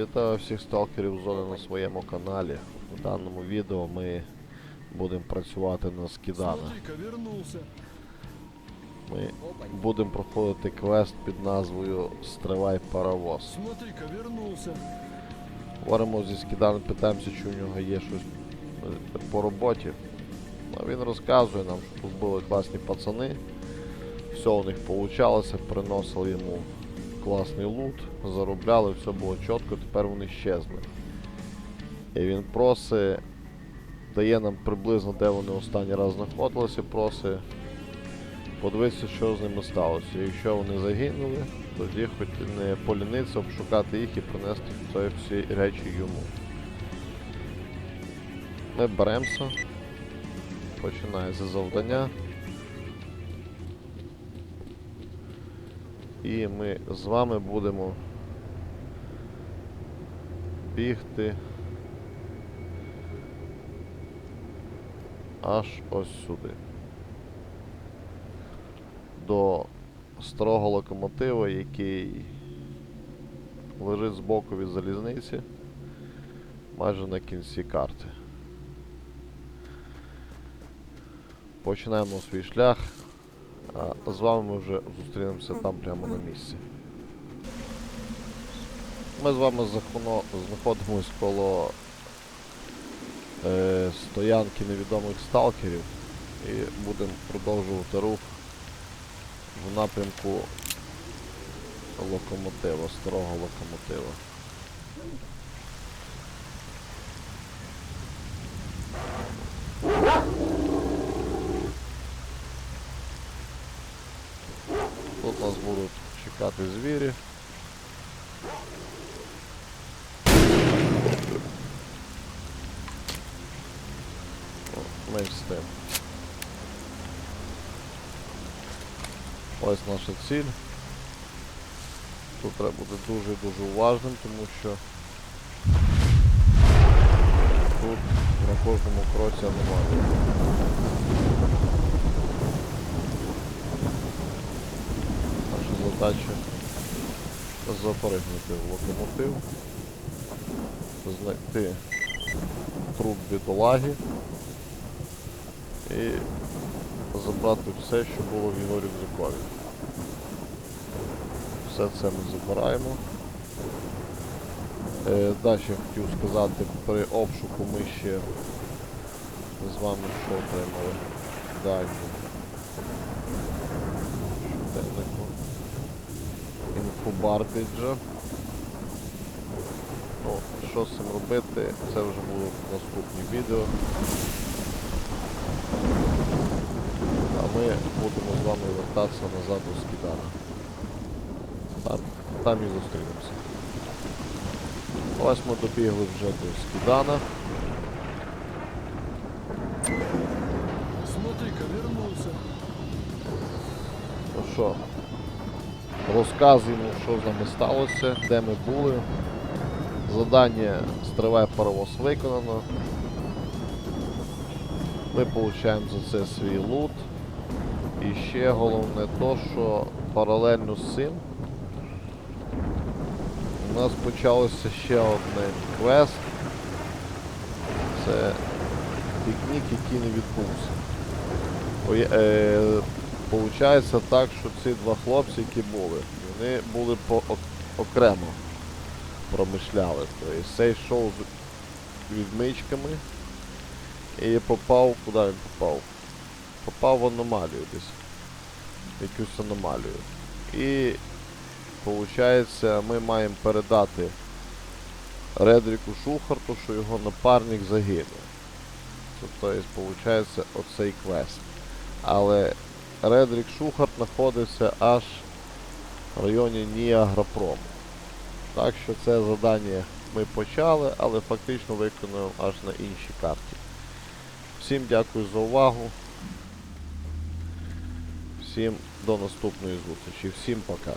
Вітаю всіх сталкерів зони на своєму каналі. У даному відео ми будемо працювати на скидана. Ми будемо проходити квест під назвою Стривай паровоз. Говоримо зі скиданом, питаємося, чи у нього є щось е, по роботі. А він розказує нам, що тут були класні пацани. Все у них получалося, приносили йому класний лут, заробляли, все було чітко, тепер вони щезли. І він просить, дає нам приблизно, де вони останній раз знаходилися, просить подивитися, що з ними сталося. Якщо вони загинули, тоді хоч не поліниться обшукати їх і принести ці всі речі йому. Ми беремося. Починається завдання. І ми з вами будемо бігти аж ось сюди. До старого локомотива, який лежить збоку від залізниці, майже на кінці карти. Починаємо свій шлях. А з вами ми вже зустрінемося там прямо на місці. Ми з вами знаходимось коло е, стоянки невідомих сталкерів і будемо продовжувати рух в напрямку локомотива, старого локомотива. Тут нас будуть чекати звірі. Ми. Ось наша ціль. Тут треба бути дуже-дуже уважним, тому що тут на кожному кроці аномалія. Наша задача запригнути в локомотив, знайти труп бідолаги і забрати все, що було в його рюкзакові. Все це ми забираємо. Е, далі хотів сказати, при обшуку ми ще з вами що отримали далі. Інфу Барбіджа. Ну, що з цим робити, це вже будуть наступні відео. А ми будемо з вами вертатися назад до Скідана. Там, там і зустрінемося. Ось ми добігли вже до Скідана. Смотри-ка, вернулся. Ну що, розказуємо, що з нами сталося, де ми були. Задання стриває паровоз виконано. Ми отримуємо за це свій лут. І ще головне то, що паралельно з цим у нас почався ще один квест. Це пікнік, який не відбувся. Получається так, що ці два хлопці, які були, вони були по окремо промишляли. Тобто цей йшов з відмичками і попав, куди він попав? Попав в аномалію десь. Якусь аномалію. І виходить, ми маємо передати Редріку Шухарту, що його напарник загинув. Тобто, виходить, оцей квест. Але Редрік Шухарт знаходився аж в районі Ніагропрому. Так що це завдання ми почали, але фактично виконуємо аж на іншій карті. Всім дякую за увагу. Всім до наступної зустрічі. Всім пока.